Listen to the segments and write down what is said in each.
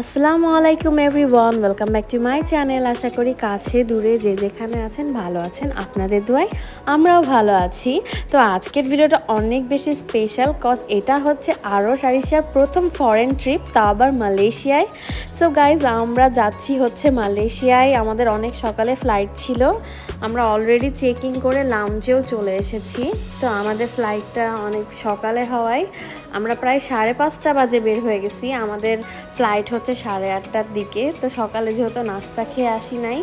আসসালামু আলাইকুম everyone, welcome back to my channel. আশা করি কাছে, দূরে যে যেখানে আছেন, ভালো আছেন আপনাদের দোয়ায়, আমরাও ভালো আছি। তো আজকের ভিডিওটা অনেক বেশি স্পেশাল কজ এটা হচ্ছে আরও সারিশার প্রথম ফরেন ট্রিপ তা আবার মালয়েশিয়ায়। সো গাইজ আমরা যাচ্ছি হচ্ছে মালয়েশিয়ায়। আমাদের অনেক সকালে ফ্লাইট ছিল। আমরা অলরেডি চেকিং করে লাউঞ্জেও চলে এসেছি। তো আমাদের ফ্লাইটটা অনেক সকালে হওয়ায় আমরা প্রায় সাড়ে পাঁচটা বাজে বের হয়ে গেছি। আমাদের ফ্লাইট হচ্ছে সাড়ে আটটার দিকে। তো সকালে যেহেতু নাস্তা খেয়ে আসি নাই,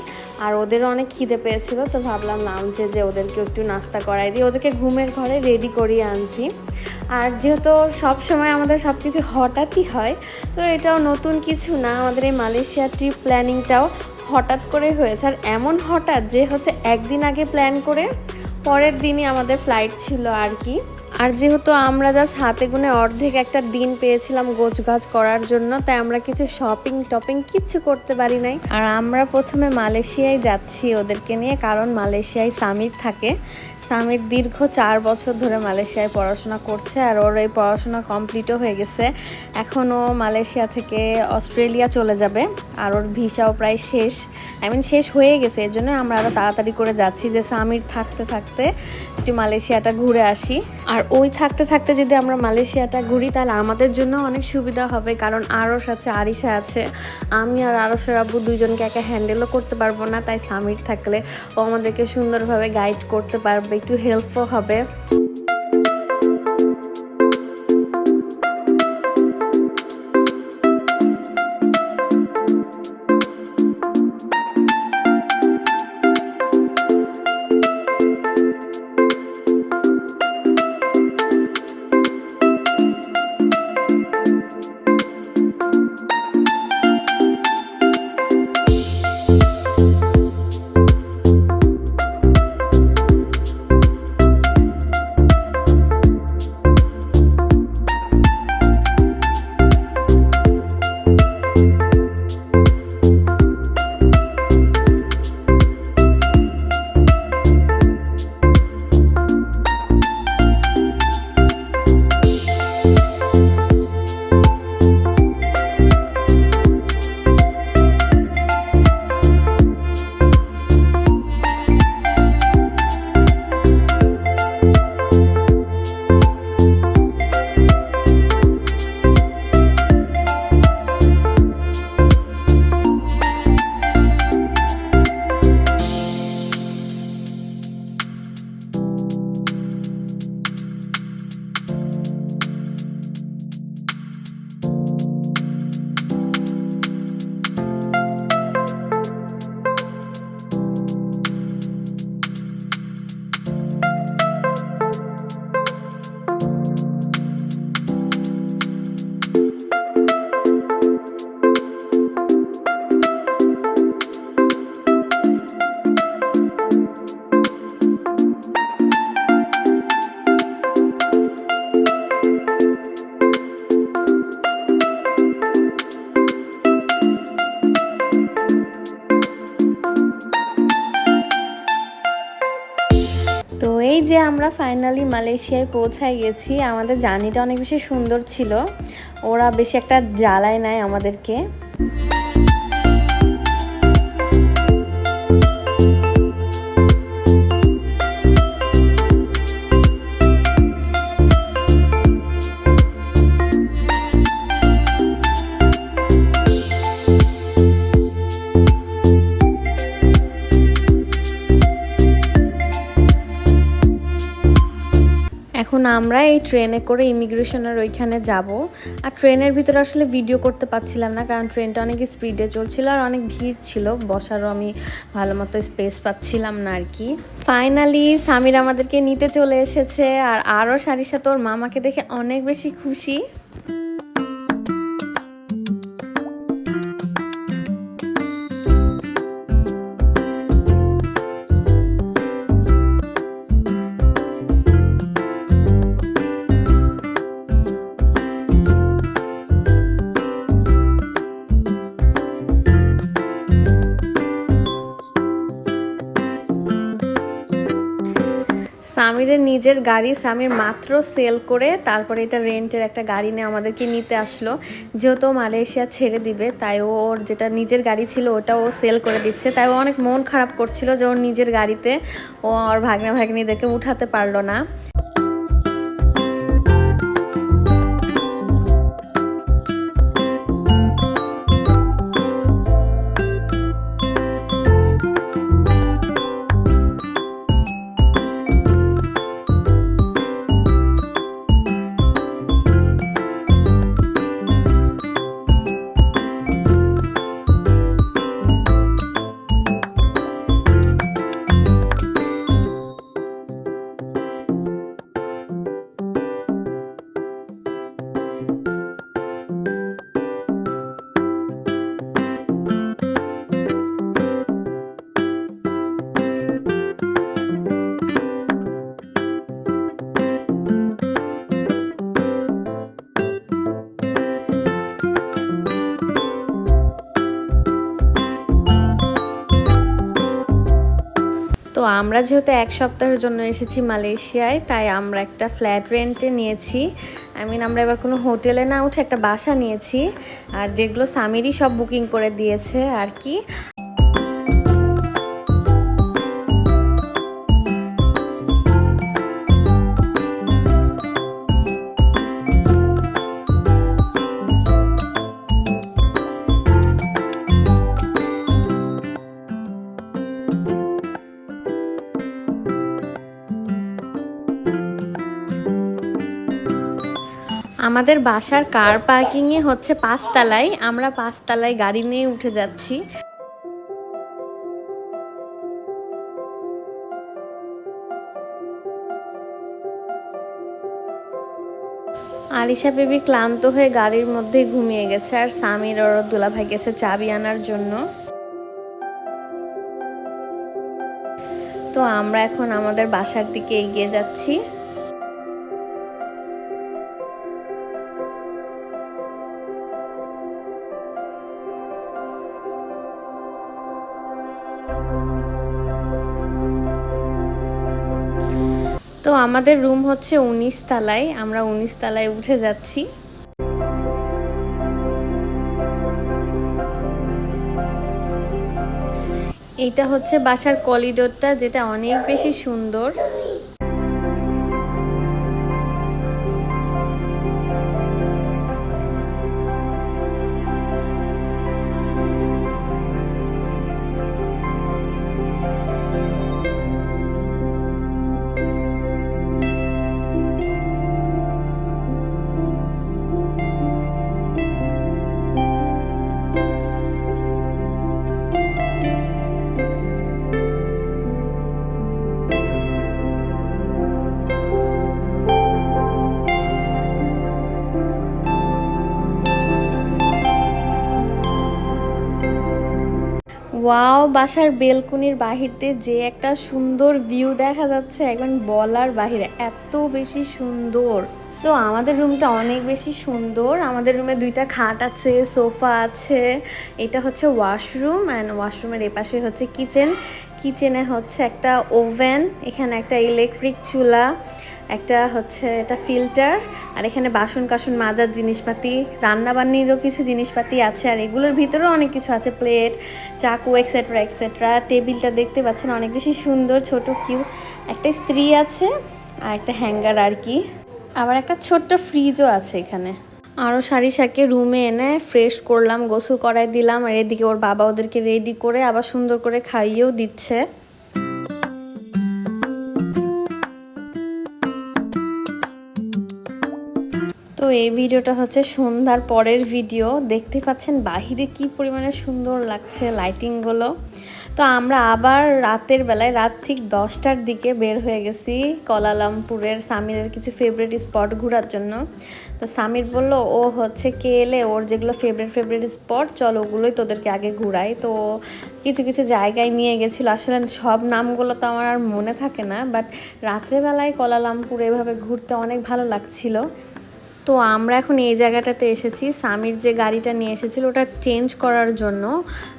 আর ওদেরও অনেক খিদে পেয়েছিল, তো ভাবলাম লাউঞ্জে যে ওদেরকে একটু নাস্তা করাই দিই। ওদেরকে ঘুমের ঘরে রেডি করিয়ে আনছি। আর যেহেতু সব সময় আমাদের সব কিছু হঠাৎই হয়, তো এটাও নতুন কিছু না। আমাদের এই মালয়েশিয়া ট্রিপ প্ল্যানিংটাও হঠাৎ করে হয়েছে আর এমন হঠাৎ যে হচ্ছে একদিন আগে প্ল্যান করে, পরের দিনই আমাদের ফ্লাইট ছিল আর কি। আর যেহেতু আমরা জাস্ট হাতে গুনে অর্ধেক একটা দিন পেয়েছিলাম গোছগাছ করার জন্য, তাই আমরা কিছু শপিং টপিং কিচ্ছু করতে পারি নাই। আর আমরা প্রথমে মালয়েশিয়ায় যাচ্ছি ওদেরকে নিয়ে, কারণ মালয়েশিয়ায় সামির থাকে। সামির দীর্ঘ চার বছর ধরে মালয়েশিয়ায় পড়াশোনা করছে আর ওর এই পড়াশোনা কমপ্লিটও হয়ে গেছে। এখন ও মালয়েশিয়া থেকে অস্ট্রেলিয়া চলে যাবে আর ওর ভিসাও প্রায় শেষ। আই মিন শেষ হয়ে গেছে, এর জন্য আমরা আরও তাড়াতাড়ি করে যাচ্ছি যে সামির থাকতে থাকতে একটু মালয়েশিয়াটা ঘুরে আসি। আর ওই থাকতে থাকতে যদি আমরা মালয়েশিয়াটা ঘুরি, তাহলে আমাদের জন্য অনেক সুবিধা হবে, কারণ আরস আছে, আরিশা আছে। আমি আর আরসের আব্বু দুইজনকে একা হ্যান্ডেলও করতে পারব না, তাই সামির থাকলে ও আমাদেরকে সুন্দরভাবে গাইড করতে পারবে, একটু হেল্পও হবে। তো এই যে আমরা ফাইনালি মালয়েশিয়ায় পৌঁছায় গেছি, আমাদের জার্নিটা অনেক বেশি সুন্দর ছিল। ওরা বেশি একটা জ্বালায় নেয় আমাদেরকে। এখন আমরা এই ট্রেনে করে ইমিগ্রেশনের ওইখানে যাব। আর ট্রেনের ভিতরে আসলে ভিডিও করতে পারছিলাম না, কারণ ট্রেনটা অনেক স্পিডে চলছিল আর অনেক ভিড় ছিল। বসারও আমি ভালো মতো স্পেস পাচ্ছিলাম না আর কি। ফাইনালি স্বামীর আমাদেরকে নিতে চলে এসেছে আর আরও শাড়ির সাথে ওর মামাকে দেখে অনেক বেশি খুশি। সামিরের নিজের গাড়ি সামির মাত্র সেল করে তারপরে এটা রেন্টের একটা গাড়ি নিয়ে আমাদেরকে নিতে আসলো। যেহেতু মালয়েশিয়া ছেড়ে দিবে, তাই ও ওর যেটা নিজের গাড়ি ছিল ওটা ও সেল করে দিচ্ছে। তাই ও অনেক মন খারাপ করছিল যে ওর নিজের গাড়িতে ও ওর ভাগ্নে ভাগ্নিদেরকে উঠাতে পারল না। আমরা যেহেতু এক সপ্তাহের জন্য এসেছি মালয়েশিয়ায়, তাই আমরা একটা ফ্ল্যাট রেন্টে নিয়েছি। আই মিন আমরা এবার কোনো হোটেলে না উঠে একটা বাসা নিয়েছি। আর যেগুলো সামিরই সব বুকিং করে দিয়েছে, আর কি। আমাদের বাসার কার পার্কিংয়ে হচ্ছে পাঁচতলায়। আমরা পাঁচতলায় গাড়ি নিয়ে উঠে যাচ্ছি। আলিশা বেবি ক্লান্ত হয়ে গাড়ির মধ্যেই ঘুমিয়ে গেছে আর সামির ওর দুলাভাই গেছে চাবি আনার জন্য। তো আমরা এখন আমাদের বাসার দিকে এগিয়ে যাচ্ছি। তো আমাদের রুম হচ্ছে উনিশ তালায় আমরা উনিশ তালায় উঠে যাচ্ছি। এইটা হচ্ছে বাসার করিডোরটা যেটা অনেক বেশি সুন্দর। ওয়াও, বাসার বেলকুনির বাহির দিয়ে যে একটা সুন্দর ভিউ দেখা যাচ্ছে একবার বলার বাহিরে, এত বেশি সুন্দর। সো আমাদের রুমটা অনেক বেশি সুন্দর। আমাদের রুমে দুইটা খাট আছে, সোফা আছে, এটা হচ্ছে ওয়াশরুম অ্যান্ড ওয়াশরুমের এপাশে হচ্ছে কিচেন কিচেনে হচ্ছে একটা ওভেন এখানে একটা ইলেকট্রিক চুলা। একটা হচ্ছে এটা ফিল্টার আর এখানে বাসন কাসন মাজার জিনিসপাতি, রান্নাবান্নিরও কিছু জিনিসপাতি আছে, আর এগুলোর ভিতরেও অনেক কিছু আছে প্লেট চাকু এক্সেট্রা এক্সেট্রা টেবিলটা দেখতে পাচ্ছেন অনেক বেশি সুন্দর, ছোট কিউ একটা স্ত্রী আছে, আর একটা হ্যাঙ্গার আর কি। আবার একটা ছোট্ট ফ্রিজও আছে এখানে। আরও সারি সাকে রুমে এনে ফ্রেশ করলাম, গোসল করাই দিলাম, আর এদিকে ওর বাবা ওদেরকে রেডি করে আবার সুন্দর করে খাইয়েও দিচ্ছে। এই ভিডিওটা হচ্ছে সন্ধ্যার পরের ভিডিও। দেখতে পাচ্ছেন বাহিরে কি পরিমাণে সুন্দর লাগছে লাইটিংগুলো। তো আমরা আবার রাতের বেলায়, রাত ঠিক দশটার দিকে বের হয়ে গেছি কলালামপুরের সামিরের কিছু ফেভারিট স্পট ঘোরার জন্য। তো সামির বলল, ও হচ্ছে কে এলে ওর যেগুলো ফেভারিট ফেভারিট স্পট চল ওগুলোই তোদেরকে আগে ঘুরাই। তো কিছু কিছু জায়গায় নিয়ে গেছিল। আসলে সব নামগুলো তো আমার আর মনে থাকে না বাট রাত্রেবেলায় কলালামপুর এভাবে ঘুরতে অনেক ভালো লাগছিল। তো আমরা এখন এই জায়গাটাতে এসেছি। সামির যে গাড়িটা নিয়ে এসেছিল ওটা চেঞ্জ করার জন্য।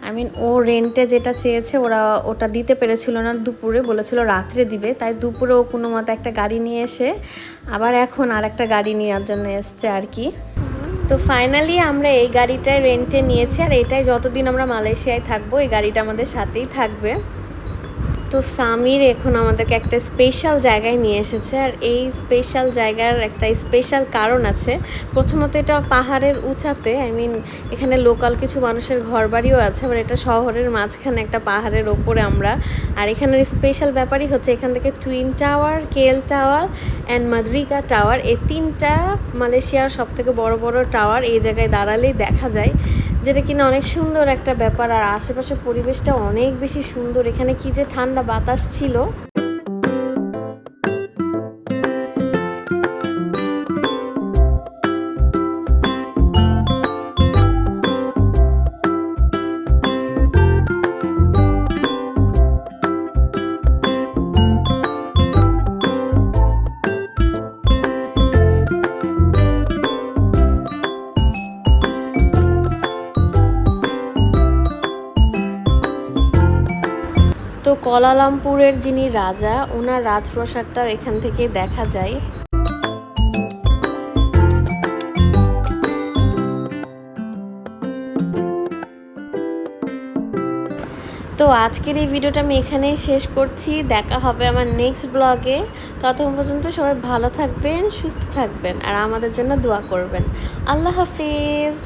আই মিন ও রেন্টে যেটা চেয়েছে ওরা ওটা দিতে পেরেছিল না দুপুরে, বলেছিল রাত্রে দিবে। তাই দুপুরে ও কোনো মতো একটা গাড়ি নিয়ে এসে আবার এখন আর একটা গাড়ি নেওয়ার জন্য এসছে আর কি। তো ফাইনালি আমরা এই গাড়িটায় রেন্টে নিয়েছি আর এটাই যতদিন আমরা মালয়েশিয়ায় থাকব, এই গাড়িটা আমাদের সাথেই থাকবে। তো সামির এখন আমাদেরকে একটা স্পেশাল জায়গায় নিয়ে এসেছে আর এই স্পেশাল জায়গার একটা স্পেশাল কারণ আছে। প্রথমত এটা পাহাড়ের উঁচাতে আই মিন এখানে লোকাল কিছু মানুষের ঘরবাড়িও আছে, আবার এটা শহরের মাঝখানে একটা পাহাড়ের ওপরে আমরা। আর এখানের স্পেশাল ব্যাপারই হচ্ছে, এখান থেকে টুইন টাওয়ার কেল টাওয়ার অ্যান্ড মাদ্রিকা টাওয়ার এই তিনটা মালয়েশিয়ার সব থেকে বড় বড় টাওয়ার এই জায়গায় দাঁড়ালেই দেখা যায়। যেটা কিনা অনেক সুন্দর একটা ব্যাপার আর আশেপাশের পরিবেশটা অনেক বেশি সুন্দর। এখানে কি যে ঠান্ডা বাতাস ছিল। কলালামপুরের যিনি রাজা ওনার রাজপ্রাসাদটা এখান থেকে দেখা যায়। তো আজকের এই ভিডিওটা আমি এখানেই শেষ করছি। দেখা হবে আমার নেক্সট ব্লগে ততক্ষণ পর্যন্ত সবাই ভালো থাকবেন, সুস্থ থাকবেন, আর আমাদের জন্য দোয়া করবেন। আল্লাহ হাফিজ।